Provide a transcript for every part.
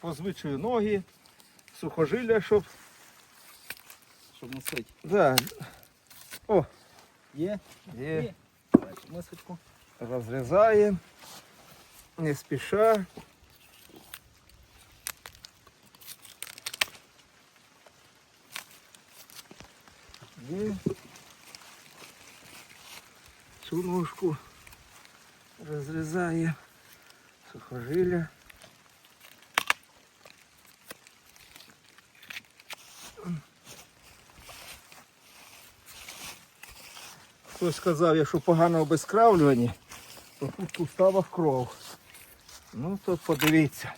позвичую ноги, сухожилля, щоб. Щоб носити. Да. О, Є? є. Є. Давай, мисочку. Розрізаємо. Не спіша. Є. Цю ножку розрізаємо. Сухожилля. Хтось сказав, якщо погано обезкравлювані, то тут суставах кров. Ну то подивіться,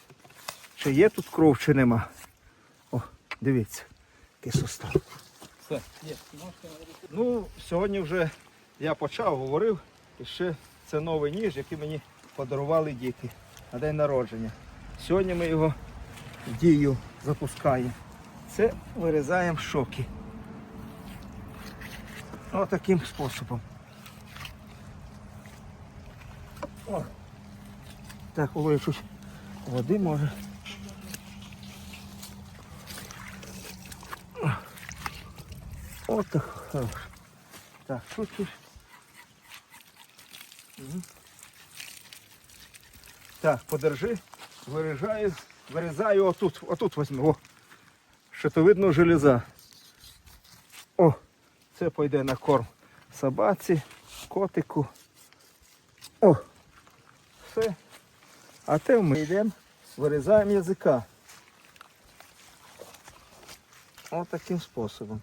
чи є тут кров, чи нема. О, дивіться, який сустав. Все, є. Ну, сьогодні вже я почав, говорив, і ще це новий ніж, який мені подарували діти на день народження. Сьогодні ми його в дію запускаємо. Це вирізаємо шоки. Отаким способом. О. Так, Олег, чуть води може. От так хорошо. Так, чуть-чуть. Мгм. Так, подержи, вирізаю, вирізаю отут, отут візьму. О. Щитовидного железа. Це пойде на корм собаці, котику. О, все. А те ми йдемо, вирізаємо язика. Ось таким способом.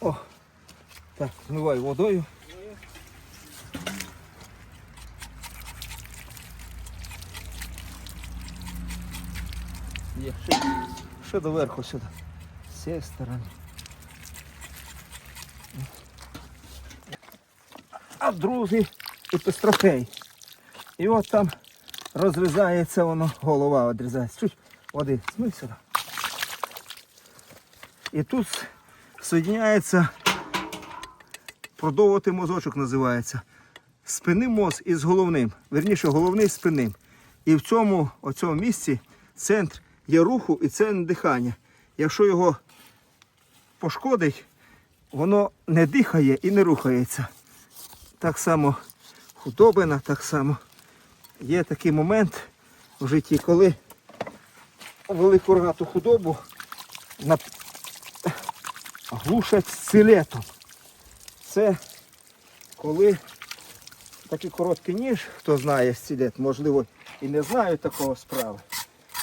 О, так, змиваю водою. Є. Ще, ще доверху сюди. З цієї сторони. А другий епістрофей. І от там розрізається воно, голова відрізається. Чуть води, смий сюди. І тут соєдняється продовгувати мозочок називається. Спинним мозг із головним. Верніше, головний з спинним. І в цьому, оцьому місці центр є руху і центр дихання. Якщо його пошкодить, воно не дихає і не рухається. Так само худобина, так само є такий момент в житті, коли велику рогату худобу глушать силетом. Це коли такий короткий ніж, хто знає стілет, можливо, і не знають такого справи,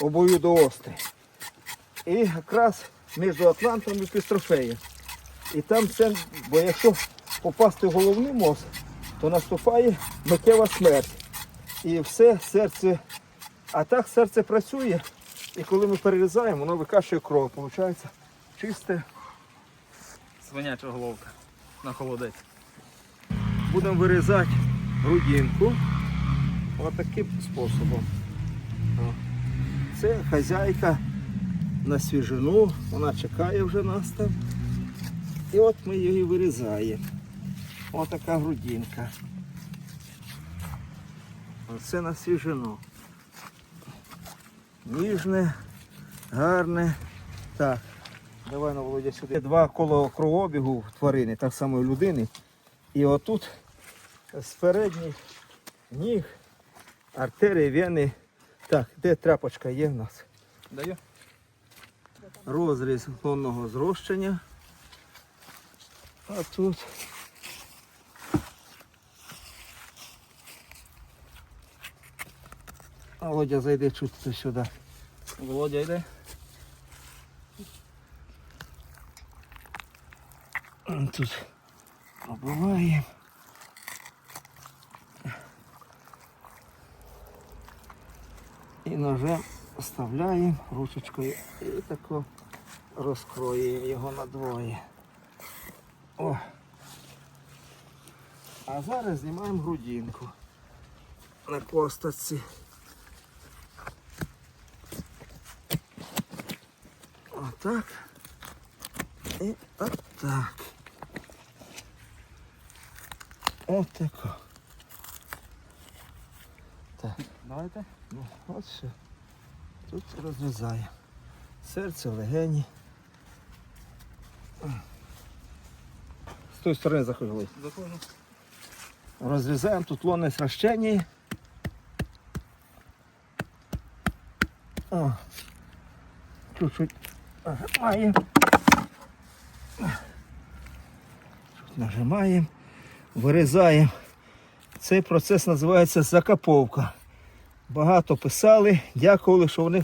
обоюдоострий. І якраз між Атлантом і Пістрофеєм. І там це, бо якщо попасти в головний мозок, то наступає миттєва смерть. І все серце, а так серце працює, і коли ми перерізаємо, воно викашує кров. Виходить чисте. Свиняча головка. На холодець. Будемо вирізати грудинку отаким способом. Це хазяйка на свіжину, вона чекає вже нас там. І от ми її вирізаємо. Отака грудинка. Оце на свіжину. Ніжне, гарне. Так, давай на Володя сюди. Два коло кровообігу тварини, так само і людини. І отут з передніх ніг, артерії, вени. Так, де тряпочка є в нас? Даю. Розріз лонного зрощення. А тут. А Володя зайди чуть сюди. Володя йде. Тут оббиваємо. І ножем вставляємо ручечкою і тако розкроюємо його надвоє. О. А зараз знімаємо грудинку на косточці. Отак. І отак. Отако. Так. Давайте. Ну, от все. Тут розрізаємо. Серце, легені. З тої сторони заходили. Заходжу. Розрізаємо тут лоне сращення. О. Чуть-чуть нажимаємо. Тут нажимаємо, вирізаємо. Цей процес називається закаповка. Багато писали, дякували, що вони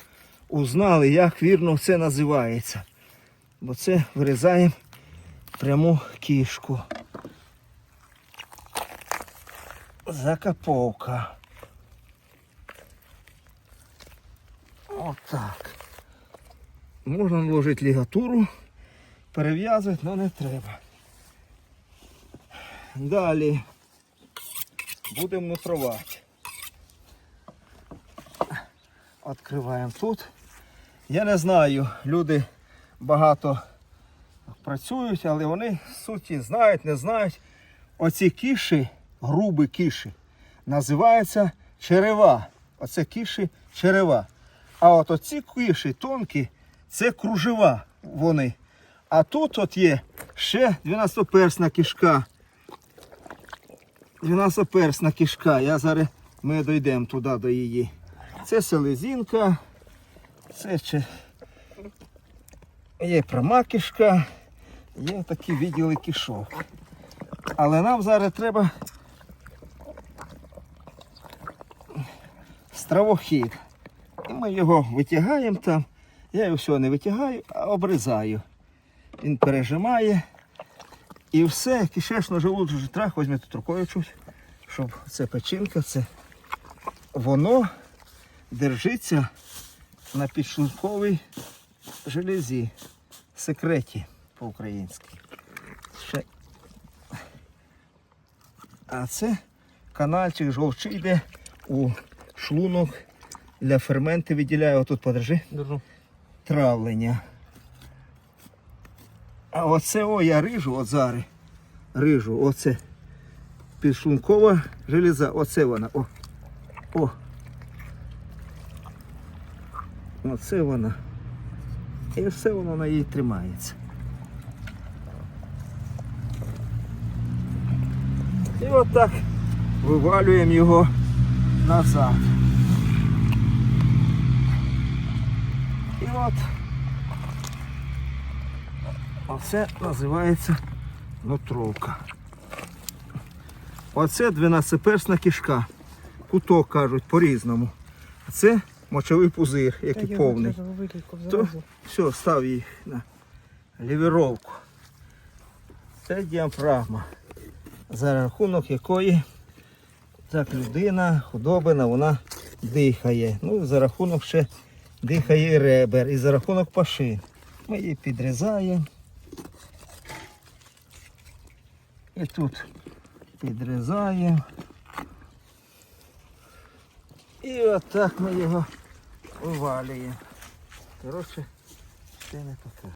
узнали, як вірно це називається. Бо це вирізаємо пряму кішку. Закаповка. Отак. Можна наложити лігатуру, перев'язувати, але не треба. Далі будемо нутрувати. Відкриваємо тут. Я не знаю, люди багато працюють, але вони суті знають, не знають. Оці кіші, грубі кіші, називаються черева. Оце кіші черева. А от оці кіші тонкі, це кружева вони. А тут от є ще 12-персна кішка. 12-персна кішка. Я зараз ми дійдемо туди до її. Це селезінка. Це ще є пряма кішка. Є такі відділи кішок. Але нам зараз треба стравохід. І ми його витягаємо там. Я його всього не витягаю, а обрізаю. Він пережимає. І все, кишечно желудочний трах, візьми тут рукою чуть, щоб це печінка, це воно держиться на підшлунковій железі, секреті по-українськи. Ще. А це канальчик жовчий йде у шлунок для ферменти виділяє. Отут подержи Держу. травлення. А оце о, я рижу, от зараз. Рижу, оце. Підшлункова железа, оце вона. О. О. Оце вона. І все воно на їй тримається. І отак вивалюємо його назад. І от оце називається нутровка. Оце 12-персна кишка. Куток кажуть по-різному. А це мочовий пузир, який повний. То все, став її на лівіровку. Це діафрагма. За рахунок якої так людина, худобина, вона дихає. Ну, за рахунок ще дихає і ребер, і за рахунок пашин. Ми її підрізаємо. І тут підрізаємо. І отак ми його вивалюємо. Коротше, це не таке.